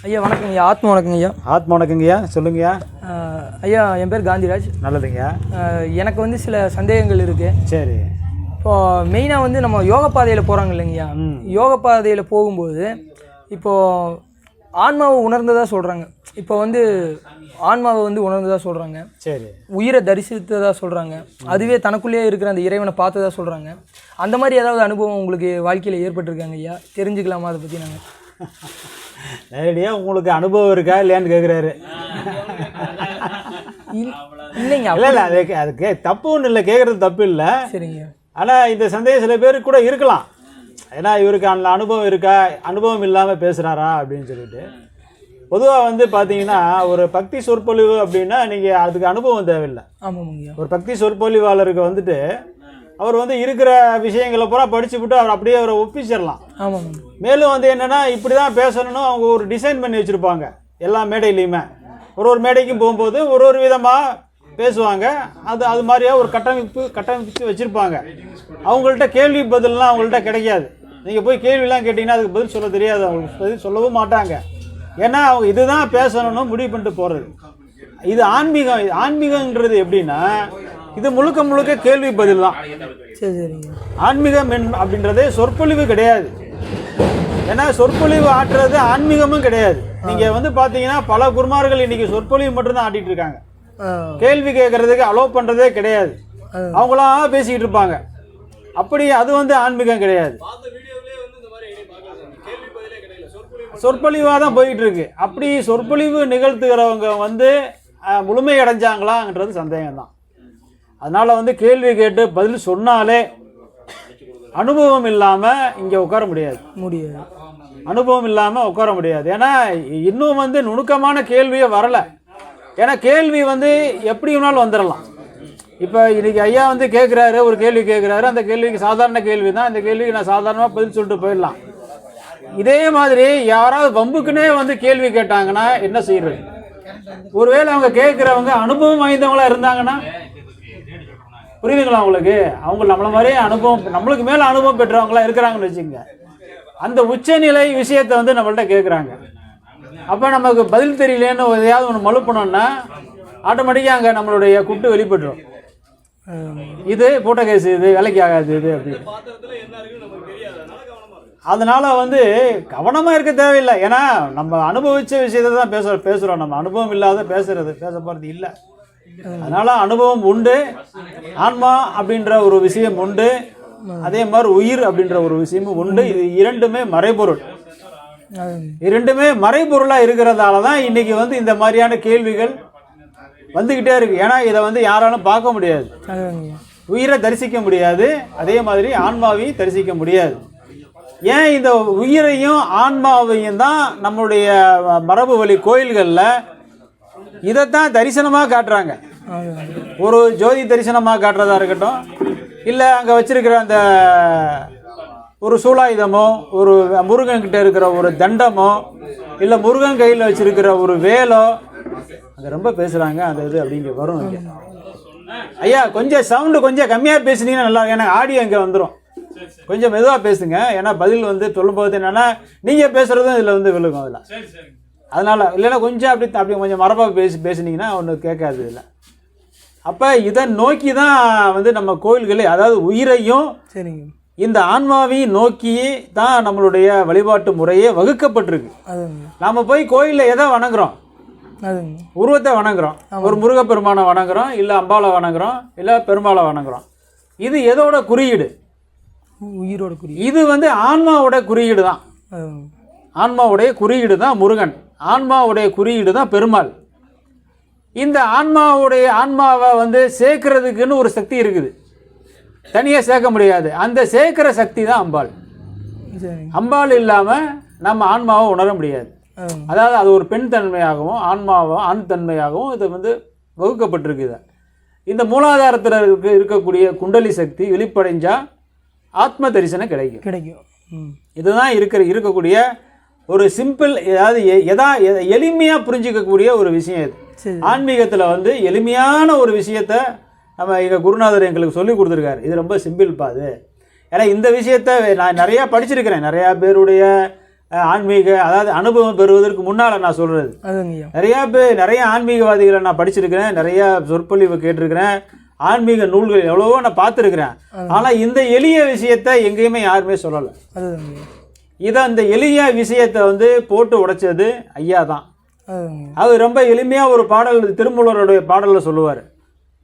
ஐயா வணக்கங்க ஐயா. ஆத்மா வணக்கங்க ஐயா. ஆத்மா வணக்கங்கய்யா சொல்லுங்கய்யா ஐயா. என் பேர் காந்திராஜ். நல்லதுங்கய்யா எனக்கு வந்து சில சந்தேகங்கள் இருக்குது சரி. இப்போ மெயினாக வந்து நம்ம யோக பாதையில் போகிறாங்க இல்லைங்கய்யா யோக பாதையில் போகும்போது இப்போ ஆன்மாவை உணர்ந்ததா சொல்கிறாங்க இப்போ வந்து ஆன்மாவை வந்து உணர்ந்ததா சொல்கிறாங்க சரி. உயிரை தரிசித்ததா சொல்கிறாங்க அதுவே தனக்குள்ளேயே இருக்கிற அந்த இறைவனை பார்த்ததா சொல்கிறாங்க அந்த மாதிரி ஏதாவது அனுபவம் உங்களுக்கு வாழ்க்கையில் ஏற்பட்டிருக்காங்க ஐயா? தெரிஞ்சுக்கலாமா அதை பற்றி நாங்கள் நேரடியாக உங்களுக்கு அனுபவம் இருக்கா இல்லையான்னு கேட்குறாரு இல்லைங்க இல்லை இல்லை அது அதுக்கு தப்பு ஒன்றும் இல்லை கேட்குறது தப்பு இல்லை. சரிங்க. ஆனால் இந்த சந்தேகம் சில பேருக்கு கூட இருக்கலாம். ஏன்னா இவருக்கு அந்த அனுபவம் இருக்கா அனுபவம் இல்லாமல் பேசுகிறாரா அப்படின்னு சொல்லிட்டு. பொதுவாக வந்து பார்த்தீங்கன்னா ஒரு பக்தி சொற்பொழிவு அப்படின்னா நீங்கள் அதுக்கு அனுபவம் தேவையில்லை. ஆமாம் ஒரு பக்தி சொற்பொழிவாளருக்கு வந்துட்டு அவர் வந்து இருக்கிற விஷயங்களை பூரா படிச்சு விட்டு அவர் அப்படியே அவரை ஒப்பிச்சிடலாம் ஆமாம். மேலும் வந்து என்னென்னா இப்படி தான் பேசணும்னு அவங்க ஒரு டிசைன் பண்ணி வச்சுருப்பாங்க. எல்லா மேடையிலையுமே. ஒரு ஒரு மேடைக்கும் போகும்போது ஒரு ஒரு விதமாக பேசுவாங்க. அது அது மாதிரியா ஒரு கட்டமைப்பு கட்டமைப்பு வச்சுருப்பாங்க. அவங்கள்ட்ட கேள்வி பதில்லாம் அவங்கள்ட்ட கிடைக்காது. நீங்கள் போய் கேள்விலாம் கேட்டிங்கன்னா அதுக்கு பதில் சொல்ல தெரியாது. அவங்களுக்கு பதில் சொல்லவும் மாட்டாங்க. ஏன்னா அவங்க இதுதான் பேசணும்னு முடிவு பண்ணிட்டு போகிறது இது ஆன்மீகம் ஆன்மீகன்றது எப்படின்னா இது முழுக்க முழுக்க கேள்வி பதில் தான். ஆன்மீகம் என் அப்படின்றதே சொற்பொழிவு கிடையாது. ஏன்னா சொற்பொழிவு ஆற்றுறது ஆன்மீகமும் கிடையாது. நீங்க வந்து பாத்தீங்கன்னா பல குருமார்கள் இன்னைக்கு சொற்பொழிவு மட்டும்தான் ஆட்டிட்டு இருக்காங்க. கேள்வி கேட்கறதுக்கு அலோவ் பண்றதே கிடையாது. அவங்களாம் பேசிக்கிட்டு இருப்பாங்க. அப்படி அது வந்து ஆன்மீகம் கிடையாது. சொற்பொழிவாக தான் போயிட்டு இருக்கு. அப்படி சொற்பொழிவு நிகழ்த்துகிறவங்க வந்து முழுமை அடைஞ்சாங்களான்றது சந்தேகம் தான் அதனால வந்து கேள்வி கேட்டு பதில் சொன்னாலே அனுபவம் இல்லாமல் இங்கே உட்கார முடியாது. முடியாது. அனுபவம் இல்லாமல் உட்கார முடியாது. ஏன்னா இன்னும் வந்து நுணுக்கமான கேள்வியே வரலை. ஏன்னா கேள்வி வந்து எப்படி வேணாலும் வந்துடலாம் இப்போ இன்னைக்கு ஐயா வந்து கேட்குறாரு ஒரு கேள்வி கேட்குறாரு அந்த கேள்விக்கு சாதாரண கேள்வி தான். அந்த கேள்விக்கு நான் சாதாரணமாக பதில் சொல்லிட்டு போயிடலாம். இதே மாதிரி யாராவது வம்புக்குன்னே வந்து கேள்வி கேட்டாங்கன்னா என்ன செய்யறது ஒருவேளை அவங்க கேட்குறவங்க அனுபவம் வாய்ந்தவங்களா இருந்தாங்கன்னா புரியுதுங்களா உங்களுக்கு? அவங்க நம்மளை மாதிரியே அனுபவம் நம்மளுக்கு மேலே அனுபவம் பெற்றவங்களாம் இருக்கிறாங்கன்னு வச்சுக்கோங்க. அந்த உச்சநிலை விஷயத்தை வந்து நம்மள்கிட்ட கேட்குறாங்க அப்போ நமக்கு பதில் தெரியலேன்னு எதையாவது ஒன்று மழுப்பணும்னா ஆட்டோமேட்டிக்காக அங்கே நம்மளுடைய கூப்பிட்டு வெளிப்பட்டுரும். இது பூட்ட கேஸ் இது வேலைக்கு ஆகாது இது அப்படின்னு அதனால் வந்து கவனமாக இருக்க தேவையில்லை. ஏன்னா நம்ம அனுபவித்த விஷயத்தை தான் பேசுகிறோம் பேசுகிறோம் நம்ம அனுபவம் இல்லாத பேசுகிறது பேச போகிறது இல்லை. அதனால அனுபவம் உண்டு. ஆன்மா அப்படின்ற ஒரு விஷயம் உண்டு. அதே மாதிரி உயிர் அப்படின்ற ஒரு விஷயமும் உண்டு. இது இரண்டுமே மறைபொருள். இரண்டுமே மறைபொருளாக இருக்கிறதால தான் இன்னைக்கு வந்து இந்த மாதிரியான கேள்விகள் வந்துக்கிட்டே இருக்கு. ஏன்னா இதை வந்து யாராலும் பார்க்க முடியாது. உயிரை தரிசிக்க முடியாது. அதே மாதிரி ஆன்மாவையும் தரிசிக்க முடியாது. ஏன் இந்த உயிரையும் ஆன்மாவையும் தான் நம்மளுடைய மரபு வழி கோயில்களில் இதைத்தான் தரிசனமாக காட்டுறாங்க? ஒரு ஜோதி தரிசனமாக காட்டுறதா இருக்கட்டும். இல்லை அங்கே வச்சிருக்கிற அந்த ஒரு சூலாயுதமோ ஒரு முருகன்கிட்ட இருக்கிற ஒரு தண்டமோ இல்லை முருகன் கையில் வச்சிருக்கிற ஒரு வேலோ அங்கே ரொம்ப பேசுகிறாங்க அந்த இது அப்படிங்க வரும் இங்கே. ஐயா கொஞ்சம் சவுண்டு கொஞ்சம் கம்மியாக பேசுனீங்கன்னா நல்லா. எனக்கு ஆடியோ இங்கே வந்துடும் கொஞ்சம் மெதுவாக பேசுங்க. ஏன்னா பதில் வந்து சொல்லும்போது என்னென்னா நீங்கள் பேசுகிறதும் இதில் வந்து விழுகும் அதில். அதனால் இல்லைன்னா கொஞ்சம் அப்படி அப்படி கொஞ்சம் மரபாக பேசி பேசுனீங்கன்னா ஒன்று கேட்காது இதில் அப்போ இதை நோக்கி தான் வந்து நம்ம கோயில்களே அதாவது உயிரையும் சரிங்க. இந்த ஆன்மாவையும் நோக்கி தான் நம்மளுடைய வழிபாட்டு முறையே வகுக்கப்பட்டிருக்கு. நாம் போய் கோயிலில் எதை வணங்குறோம்? உருவத்தை வணங்குறோம். ஒரு முருகப்பெருமானை வணங்குறோம் இல்லை அம்பாளை வணங்குறோம் இல்லை பெருமாளை வணங்குறோம். இது எதோட குறியீடு? உயிரோட குறி இது வந்து ஆன்மாவோட குறியீடு தான் ஆன்மாவுடைய குறியீடு தான் முருகன். ஆன்மாவுடைய குறியீடு தான் பெருமாள். இந்த ஆன்மாவுடைய ஆன்மாவை வந்து சேர்க்கறதுக்குன்னு ஒரு சக்தி இருக்குது. தனியாக சேர்க்க முடியாது. அந்த சேர்க்கிற சக்தி தான் அம்பாள். அம்பாள் இல்லாமல் நம்ம ஆன்மாவை உணர முடியாது. அதாவது அது ஒரு பெண் தன்மையாகவும் ஆன்மாவும் ஆண் தன்மையாகவும் இது வந்து வகுக்கப்பட்டிருக்கு இது. இந்த மூலாதாரத்தில் இருக்க இருக்கக்கூடிய குண்டலி சக்தி வெளிப்படைஞ்சா ஆத்ம தரிசனம் கிடைக்கும். கிடைக்கும். இதுதான் இருக்கிற இருக்கக்கூடிய ஒரு சிம்பிள் அதாவது எதா எ- எளிமையா புரிஞ்சிக்கக்கூடிய ஒரு விஷயம் இது. ஆன்மீகத்தில் வந்து எளிமையான ஒரு விஷயத்த நம்ம எங்கள் குருநாதர் எங்களுக்கு சொல்லி கொடுத்துருக்காரு. இது ரொம்ப சிம்பிள்ப்பா அது. ஏன்னா இந்த விஷயத்த நான் நிறையா படிச்சிருக்கிறேன். நிறையா பேருடைய ஆன்மீக அதாவது அனுபவம் பெறுவதற்கு முன்னால் நான் சொல்கிறது நிறையா பேர் நிறைய ஆன்மீகவாதிகளை நான் படிச்சிருக்கிறேன். நிறைய சொற்பொழிவு கேட்டிருக்கிறேன். ஆன்மீக நூல்கள் எவ்வளவோ நான் பார்த்துருக்கிறேன். ஆனால் இந்த எளிய விஷயத்தை எங்கேயுமே யாருமே சொல்லலை. இதை அந்த எளிய விஷயத்தை வந்து போட்டு உடைச்சது ஐயா தான். அது ரொம்ப எளிமையாக ஒரு பாடல் திருமூலருடைய பாடலில் சொல்லுவார்.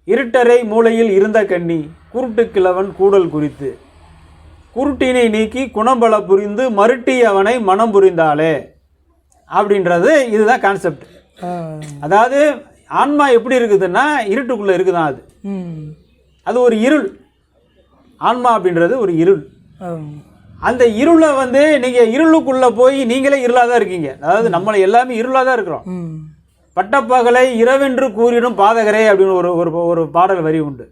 இருட்டறை மூலையில் இருந்த கண்ணி குருட்டு கிழவன் கூடல் குறித்து. குருட்டினை நீக்கி குணபல புரிந்து மருட்டி அவனை மனம் புரிந்தாலே அப்படின்றது இதுதான் கான்செப்ட் அதாவது ஆன்மா எப்படி இருக்குதுன்னா இருட்டுக்குள்ளே இருக்குதான் அது. அது ஒரு இருள். ஆன்மா அப்படின்றது ஒரு இருள். அந்த இருளை வந்து நீங்கள் இருளுக்குள்ளே போய் நீங்களே இருளாக தான் இருக்கீங்க. அதாவது நம்மளை எல்லாமே இருளாக தான் இருக்கிறோம் பட்டப்பகலை இரவென்று கூறிடும் பாதகரே அப்படின்னு ஒரு ஒரு ஒரு பாடல் வரி உண்டு.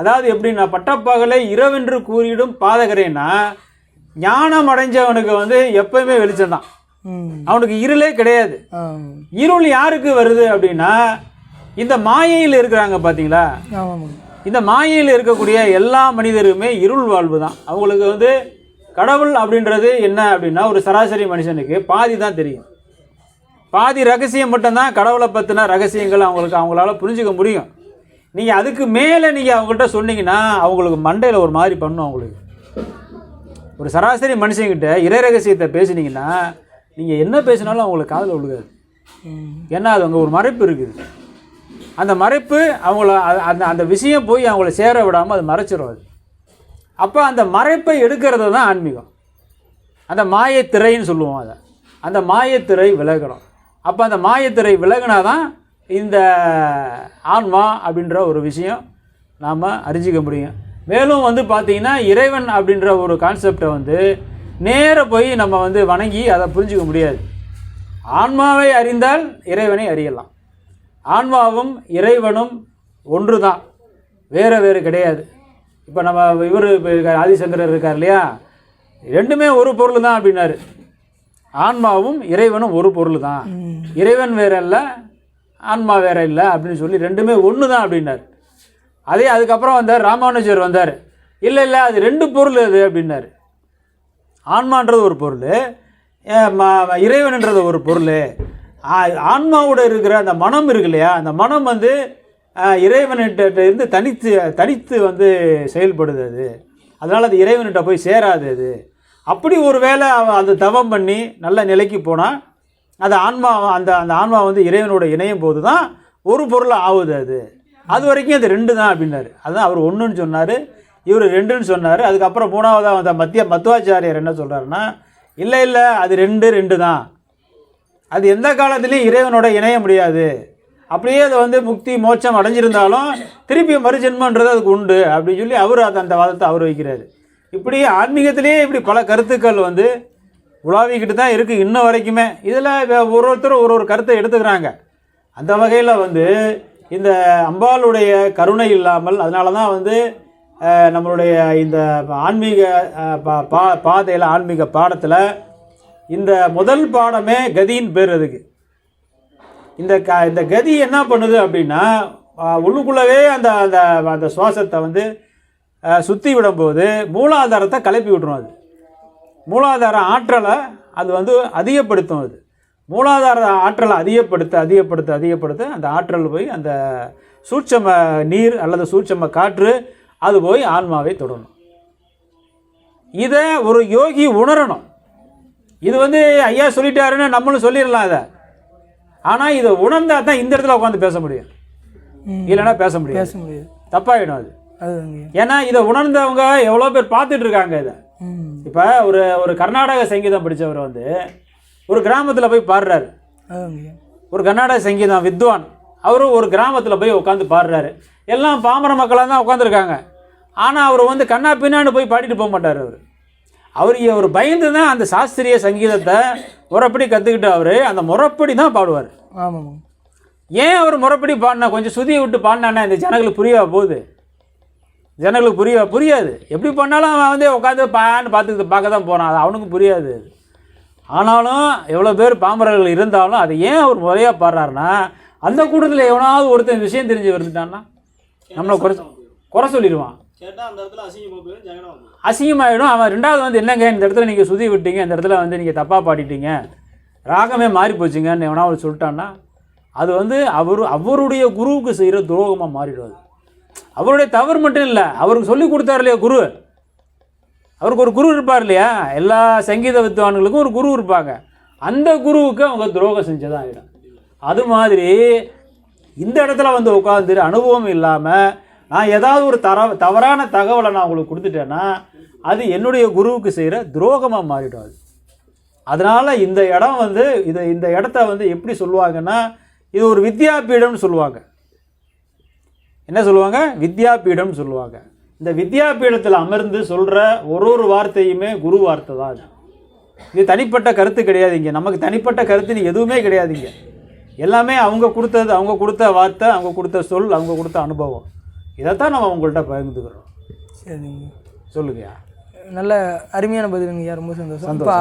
அதாவது எப்படின்னா பட்டப்பகலை இரவென்று கூறிடும் பாதகரேன்னா ஞானம் அடைஞ்சவனுக்கு வந்து எப்பயுமே வெளிச்சம் தான். அவனுக்கு இருளே கிடையாது. இருள் யாருக்கு வருது அப்படின்னா இந்த மாயையில் இருக்கிறாங்க பார்த்தீங்களா இந்த மாயையில் இருக்கக்கூடிய எல்லா மனிதருக்குமே இருள் வாழ்வு தான் அவங்களுக்கு வந்து கடவுள் அப்படின்றது என்ன அப்படின்னா ஒரு சராசரி மனுஷனுக்கு பாதி தான் தெரியும். பாதி ரகசியம் மட்டும்தான் கடவுளை பற்றின ரகசியங்கள் அவங்களுக்கு அவங்களால புரிஞ்சுக்க முடியும். நீங்கள் அதுக்கு மேலே நீங்கள் அவங்கள்ட்ட சொன்னீங்கன்னா அவங்களுக்கு மண்டையில் ஒரு மாதிரி பண்ணும் அவங்களுக்கு. ஒரு சராசரி மனுஷங்கிட்ட இறை ரகசியத்தை பேசுனீங்கன்னா நீங்கள் என்ன பேசினாலும் அவங்களுக்கு காதில் விழுகாது. ஏன்னா அது அங்கே ஒரு மறைப்பு இருக்குது. அந்த மறைப்பு அவங்கள அந்த அந்த விஷயம் போய் அவங்கள சேர விடாமல் அது மறைச்சிடும் அது. அப்போ அந்த மறைப்பை எடுக்கிறது தான் ஆன்மீகம். அந்த மாயத்திரைன்னு சொல்லுவோம் அதை. அந்த மாயத்திரை விலகணும். அப்போ அந்த மாயத்திரை விலகினா தான் இந்த ஆன்மா அப்படின்ற ஒரு விஷயம் நாம் அறிஞ்சிக்க முடியும். மேலும் வந்து பார்த்திங்கன்னா இறைவன் அப்படின்ற ஒரு கான்செப்டை வந்து நேராக போய் நம்ம வந்து வணங்கி அதை புரிஞ்சிக்க முடியாது. ஆன்மாவை அறிந்தால் இறைவனை அறியலாம். ஆன்மாவும் இறைவனும் ஒன்று தான் வேறு வேறு கிடையாது. இப்போ நம்ம இவர் ஆதிசங்கரர் இருக்கார் இல்லையா? ரெண்டுமே ஒரு பொருள் தான் அப்படின்னாரு. ஆன்மாவும் இறைவனும் ஒரு பொருள் தான் இறைவன் வேற இல்ல ஆன்மா வேற இல்லை அப்படின்னு சொல்லி ரெண்டுமே ஒன்று தான் அப்படின்னாரு. அதே அதுக்கப்புறம் வந்தார் ராமானுஜர் வந்தார். இல்லை இல்லை அது ரெண்டு பொருள் அது அப்படின்னாரு. ஆன்மான்றது ஒரு பொருள் இறைவன்ன்றது ஒரு பொருள். ஆன்மாவோட இருக்கிற அந்த மனம் இருக்கு இல்லையா? அந்த மனம் வந்து இறைவன்கிட்ட இருந்து தனித்து தனித்து வந்து செயல்படுது அது. அதனால் அது இறைவன்கிட்ட போய் சேராது அது. அப்படி ஒரு வேளை அவன் அந்த தவம் பண்ணி நல்ல நிலைக்கு போனால் அது ஆன்மா அந்த அந்த ஆன்மா வந்து இறைவனோட இணையும் போது தான் ஒரு பொருள் ஆகுது அது. அது வரைக்கும் அது ரெண்டு தான் அப்படின்னாரு. அதுதான் அவர் ஒன்றுன்னு சொன்னார் இவர் ரெண்டுன்னு சொன்னார். அதுக்கப்புறம் மூணாவதாக அந்த மத்திய மத்துவாச்சாரியர் என்ன சொல்கிறாருன்னா இல்லை இல்லை அது ரெண்டு ரெண்டு தான். அது எந்த காலத்துலேயும் இறைவனோட இணைய முடியாது. அப்படியே அது வந்து முக்தி மோட்சம் அடைஞ்சிருந்தாலும் திருப்பி மறுஜென்மன்றது அதுக்கு உண்டு அப்படின்னு சொல்லி அவர் அது அந்த வாதத்தை அவர் வைக்கிறாரு இப்படி ஆன்மீகத்திலேயே இப்படி பல கருத்துக்கள் வந்து உலாவிக்கிட்டு தான் இருக்குது இன்ன வரைக்குமே. இதில் ஒரு ஒருத்தரும் ஒரு ஒரு கருத்தை எடுத்துக்கிறாங்க. அந்த வகையில் வந்து இந்த அம்பாளுடைய கருணை இல்லாமல் அதனால தான் வந்து நம்மளுடைய இந்த ஆன்மீக பா- பா பாதையில் ஆன்மீக பாடத்தில் இந்த முதல் பாடமே கதின்னு பேர் அதுக்கு. இந்த க இந்த கதி என்ன பண்ணுது அப்படின்னா உள்ளுக்குள்ளவே அந்த அந்த அந்த சுவாசத்தை வந்து சுற்றி சுத்தி விடும்போது மூலாதாரத்தை கிளப்பி விட்டுரும் அது. மூலாதார ஆற்றலை அது வந்து அதிகப்படுத்தும் அது. மூலாதார ஆற்றலை அதிகப்படுத்த அதிகப்படுத்த அதிகப்படுத்த அந்த ஆற்றல் போய் அந்த சூட்சம நீர் அல்லது சூட்சம காற்று அது போய் ஆன்மாவை தொடணும் இதை ஒரு யோகி உணரணும். இது வந்து ஐயா சொல்லிட்டாருன்னு நம்மளும் சொல்லிடலாம் இதை. ஆனால் இதை உணர்ந்தா தான் இந்த இடத்துல உட்காந்து பேச முடியும். இல்லைன்னா பேச முடியாது. பேச முடியாது. தப்பாயிடும் அது. ஏன்னா இதை உணர்ந்தவங்க எவ்வளோ பேர் பார்த்துட்டு இருக்காங்க இதை. இப்போ ஒரு ஒரு கர்நாடக சங்கீதம் படித்தவர் வந்து ஒரு கிராமத்தில் போய் பாடுறாரு. ஒரு கர்நாடக சங்கீதம் வித்வான். அவரும் ஒரு கிராமத்தில் போய் உட்காந்து பாடுறாரு. எல்லாம் பாமர மக்களாக தான் உட்காந்துருக்காங்க ஆனால் அவர் வந்து கண்ணா பின்னான்னு போய் பாடிட்டு போக மாட்டார் அவர். அவர் அவர் பயந்து தான் அந்த சாஸ்திரிய சங்கீதத்தை முறைப்படி கற்றுக்கிட்டு அவர். அந்த முறைப்படி தான் பாடுவார். ஆமாம். ஏன் அவர் முறைப்படி பாடினா கொஞ்சம் சுதியை விட்டு பாடினான்னா இந்த ஜனங்களுக்கு புரியவா போகுது? ஜனங்களுக்கு புரிய புரியாது. எப்படி பண்ணாலும் அவன் வந்து உட்காந்து பான்னு பார்த்துக்கிட்டு பார்க்க தான் போனான் அது அவனுக்கு புரியாது. ஆனாலும் எவ்வளோ பேர் பாமரர்கள் இருந்தாலும் அதை ஏன் அவர் முறையாக பாடுறாருன்னா அந்த கூட்டத்தில் எவனாவது ஒருத்தன் விஷயம் தெரிஞ்சு வந்துட்டான்னா நம்மளை குறை குறை சொல்லிடுவான். அசிங்கமாயிடும். அவன் ரெண்டாவது வந்து என்னங்க இந்த இடத்துல நீங்கள் சுதி விட்டீங்க இந்த இடத்துல வந்து நீங்கள் தப்பாக பாடிட்டீங்க ராகமே மாறி போச்சுங்கன்னு எவனா அவர் சொல்லிட்டான்னா அது வந்து அவர் அவருடைய குருவுக்கு செய்கிற துரோகமாக மாறிடுவது அவருடைய தவறு மட்டும் இல்லை அவருக்கு சொல்லி கொடுத்தாரு இல்லையா குரு? அவருக்கு ஒரு குரு இருப்பார் இல்லையா? எல்லா சங்கீத வித்வான்களுக்கும் ஒரு குரு இருப்பாங்க. அந்த குருவுக்கு அவங்க துரோகம் செஞ்சதான் ஆகிடும் அது மாதிரி இந்த இடத்துல வந்து உட்காந்துரு அனுபவம் இல்லாமல் நான் ஏதாவது ஒரு தர தவறான தகவலை நான் உங்களுக்கு கொடுத்துட்டேன்னா அது என்னுடைய குருவுக்கு செய்கிற துரோகமாக மாறிடும் அது. அதனால் இந்த இடம் வந்து இதை இந்த இடத்த வந்து எப்படி சொல்லுவாங்கன்னா இது ஒரு வித்யாபீடம்னு சொல்லுவாங்க. என்ன சொல்லுவாங்க? வித்யாபீடம்னு சொல்லுவாங்க. இந்த வித்யாபீடத்தில் அமர்ந்து சொல்கிற ஒரு ஒரு வார்த்தையுமே குரு வார்த்தை தான் அது. இது தனிப்பட்ட கருத்து கிடையாதுங்க நமக்கு தனிப்பட்ட கருத்துன்னு எதுவுமே கிடையாதுங்க எல்லாமே அவங்க கொடுத்தது அவங்க கொடுத்த வார்த்தை அவங்க கொடுத்த சொல் அவங்க கொடுத்த அனுபவம். இதைத்தான் நம்ம உங்கள்கிட்ட பகிர்ந்துக்கிறோம். சரிங்க. சொல்லுங்கய்யா. நல்ல அருமையான பதிலுங்கய்யா ரொம்ப சந்தோஷம். இப்போ